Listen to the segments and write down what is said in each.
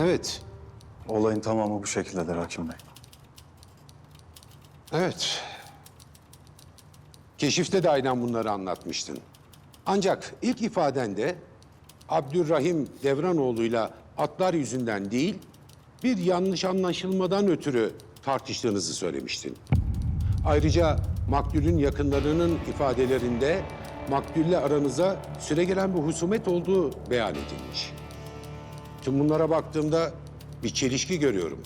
Evet, Olayın tamamı bu şekildedir hakim bey. evet. Keşifte de aynen bunları anlatmıştın. Ancak ilk ifadende Abdülrahim Devranoğlu'yla atlar yüzünden değil, bir yanlış anlaşılmadan ötürü tartıştığınızı söylemiştin. Ayrıca maktulün yakınlarının ifadelerinde maktulle aranıza süregelen bir husumet olduğu beyan edilmiş. Tüm bunlara baktığımda bir çelişki görüyorum.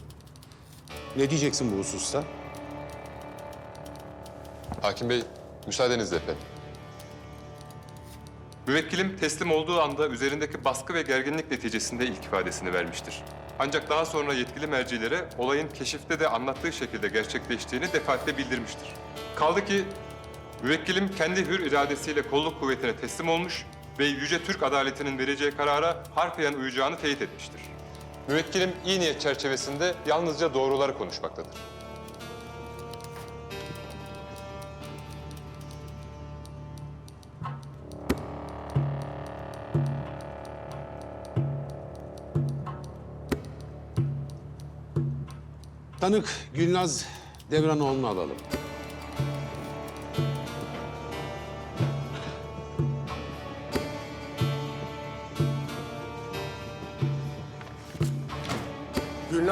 Ne diyeceksin bu hususta? Hakim Bey, müsaadenizle efendim. Müvekkilim teslim olduğu anda üzerindeki baskı ve gerginlik neticesinde ilk ifadesini vermiştir. Ancak daha sonra yetkili mercilere olayın keşifte de anlattığı şekilde gerçekleştiğini defaatle bildirmiştir. Kaldı ki müvekkilim kendi hür iradesiyle kolluk kuvvetine teslim olmuş ve Yüce Türk adaletinin vereceği karara harfiyen uyacağını teyit etmiştir. Müvekkilim iyi niyet çerçevesinde yalnızca doğruları konuşmaktadır. Tanık Gülnaz Devranoğlu'nu alalım.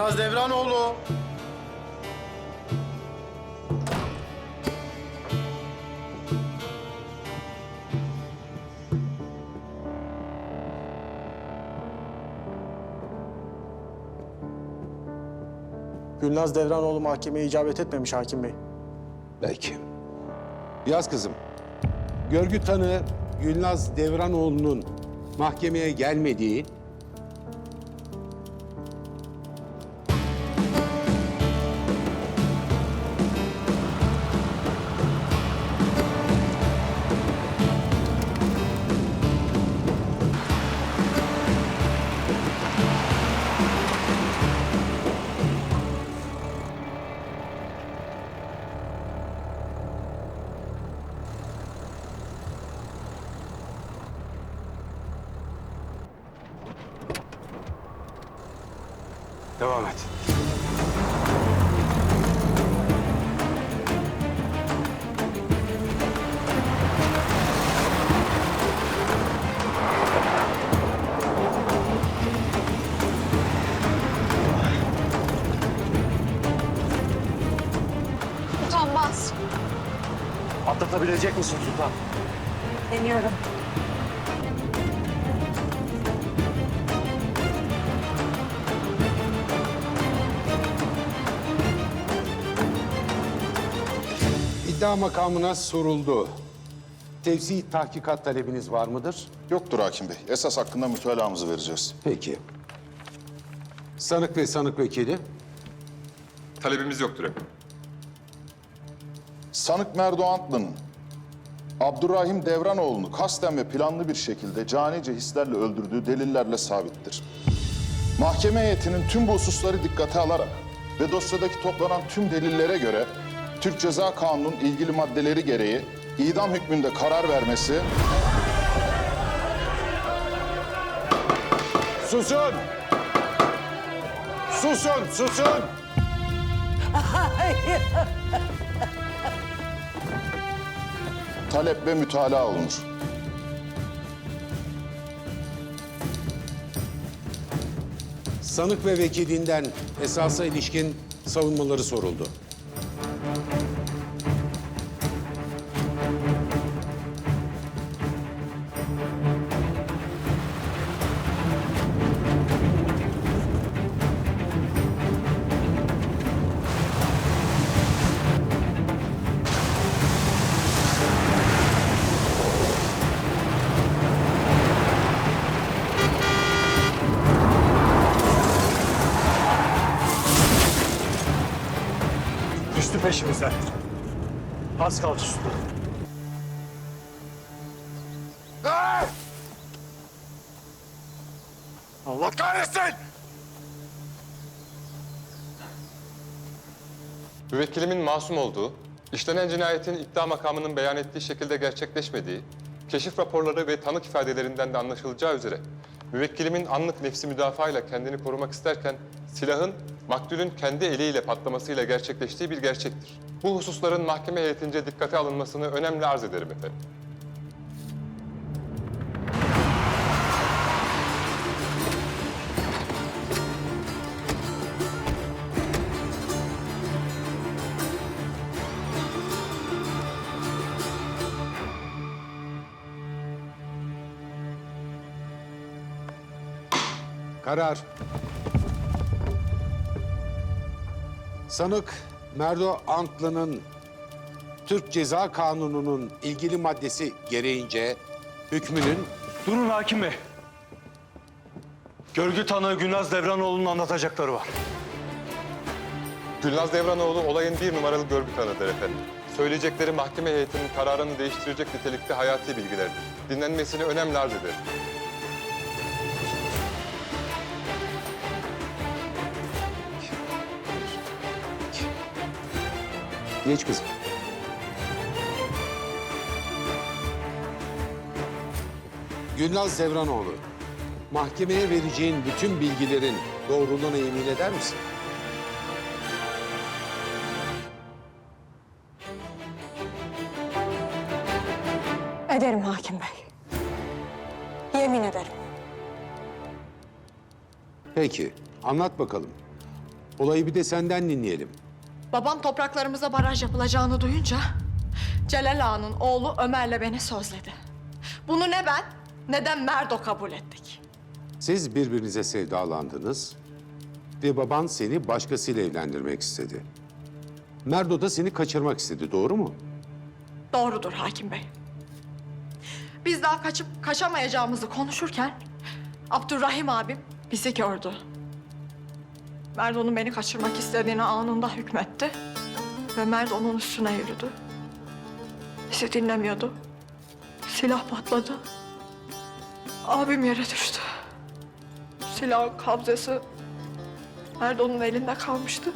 Gülnaz Devranoğlu. Gülnaz Devranoğlu mahkemeye icabet etmemiş hakim bey. Belki. Yaz kızım. Görgü tanığı Gülnaz Devranoğlu'nun mahkemeye gelmediği Devam et. Utanmaz. Atlatabilecek misin Sultan? Deniyorum. İddia makamına soruldu. Tevzi tahkikat talebiniz var mıdır? Yoktur hakim bey. Esas hakkında mütalaamızı vereceğiz. Peki. Sanık ve sanık vekili. Talebimiz yoktur efendim. Sanık Merdoğantlı'nın Abdurrahim Devranoğlu'nu kasten ve planlı bir şekilde canice hislerle öldürdüğü delillerle sabittir. Mahkeme heyetinin tüm bu hususları dikkate alarak ve dosyadaki toplanan tüm delillere göre Türk Ceza Kanunu'nun ilgili maddeleri gereği idam hükmünde karar vermesi Susun! Susun, susun! talep ve mütalaa olunur. Sanık ve vekilinden esasa ilişkin savunmaları soruldu. Peşimize. Az kaldı Sultan. Allah kahretsin! Müvekkilimin masum olduğu, işlenen cinayetin iddia makamının beyan ettiği şekilde gerçekleşmediği, keşif raporları ve tanık ifadelerinden de anlaşılacağı üzere Müvekkilimin anlık nefsi müdafaa kendini korumak isterken silahın maktulün kendi eliyle patlamasıyla gerçekleştiği bir gerçektir. Bu hususların mahkeme heyetince dikkate alınmasını önemli arz ederim efendim. Karar. Sanık Merdo Antlı'nın Türk Ceza Kanunu'nun ilgili maddesi gereğince hükmünün Durun hakim bey. Görgü tanığı Gülnaz Devranoğlu'nun anlatacakları var. Gülnaz Devranoğlu olayın bir numaralı görgü tanıdır efendim. Söyleyecekleri mahkeme heyetinin kararını değiştirecek nitelikte hayati bilgilerdir. Dinlenmesini önemli arz ederim. Geç kızım. Gülnaz Zevranoğlu, mahkemeye vereceğin bütün bilgilerin doğruluğuna yemin eder misin? Ederim hakim bey. Yemin ederim. Peki, anlat bakalım. Olayı bir de senden dinleyelim. Babam topraklarımıza baraj yapılacağını duyunca Celal Ağa'nın oğlu Ömer'le beni sözledi. Bunu ne ben ne de Merdo kabul ettik. Siz birbirinize sevdalandınız ve baban seni başkasıyla evlendirmek istedi. Merdo da seni kaçırmak istedi, doğru mu? Doğrudur hakim bey. Biz daha kaçıp kaçamayacağımızı konuşurken Abdurrahim abim bizi gördü. Merdo'nun beni kaçırmak istediğini anında hükmetti ve Merdo'nun üstüne yürüdü. Bizi dinlemiyordu. Silah patladı. Abim yere düştü. Silahın kabzesi Merdo'nun elinde kalmıştı.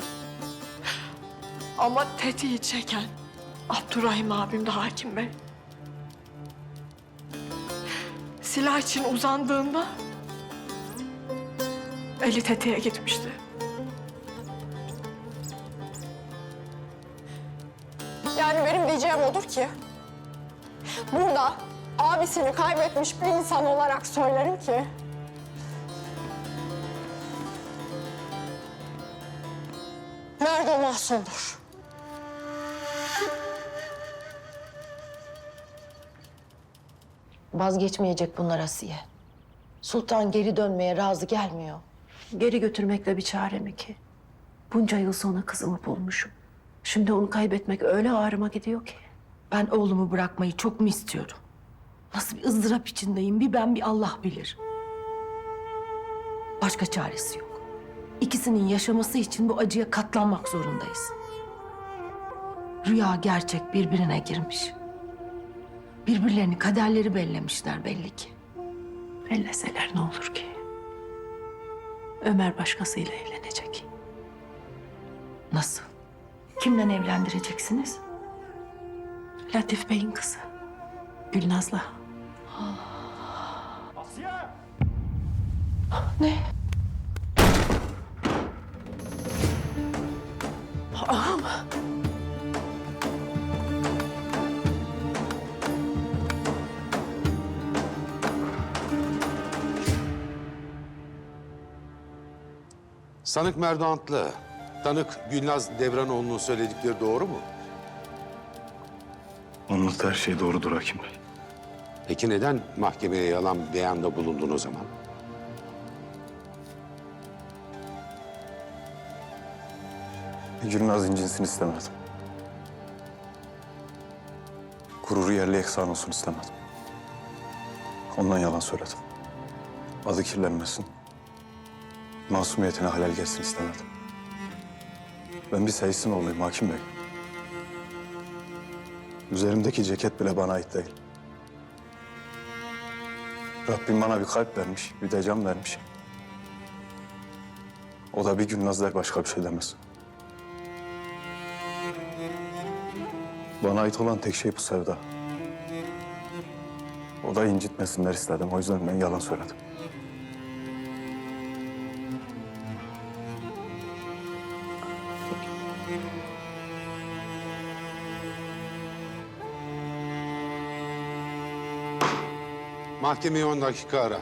Ama tetiği çeken Abdurrahim abim de hakim bey. Silah için uzandığında eli tetiğe gitmişti. Diyeceğim odur ki... ...burada abisini kaybetmiş bir insan olarak söylerim ki... Merdo masumdur. Vazgeçmeyecek bunlar Asiye. Sultan geri dönmeye razı gelmiyor. Geri götürmekle bir çare mi ki? Bunca yıl sonra kızımı bulmuşum. Şimdi onu kaybetmek öyle ağrıma gidiyor ki. Ben oğlumu bırakmayı çok mu istiyorum? Nasıl bir ızdırap içindeyim bir ben bir Allah bilir. Başka çaresi yok. İkisinin yaşaması için bu acıya katlanmak zorundayız. Rüya gerçek birbirine girmiş. Birbirlerini kaderleri bellemişler belli ki. Belleseler ne olur ki? Ömer başkasıyla evlenecek. Nasıl? Kimle evlendireceksiniz? Latif Bey'in kızı. Gülnaz'la. Ne? Sanık Merdo Antlı, tanık Gülnaz Devranoğlu'nun söyledikleri doğru mu? Anlattığı her şey doğrudur hakim bey. Peki neden mahkemeye yalan beyanda bulundun o zaman? Gülnaz incinsin istemedim. Gururu yerli eksan olsun istemedim. Ondan yalan söyledim. Adı kirlenmesin. Masumiyetine halel gelsin istemedim. Ben bir seyisin olayım hakim bey. Üzerimdeki ceket bile bana ait değil. Rabbim bana bir kalp vermiş, bir de can vermiş. O da bir gün Nazlar başka bir şey demez. Bana ait olan tek şey bu sevda. O da incitmesinler istedim. O yüzden ben yalan söyledim. Mahkemeyi 10 dakika ara.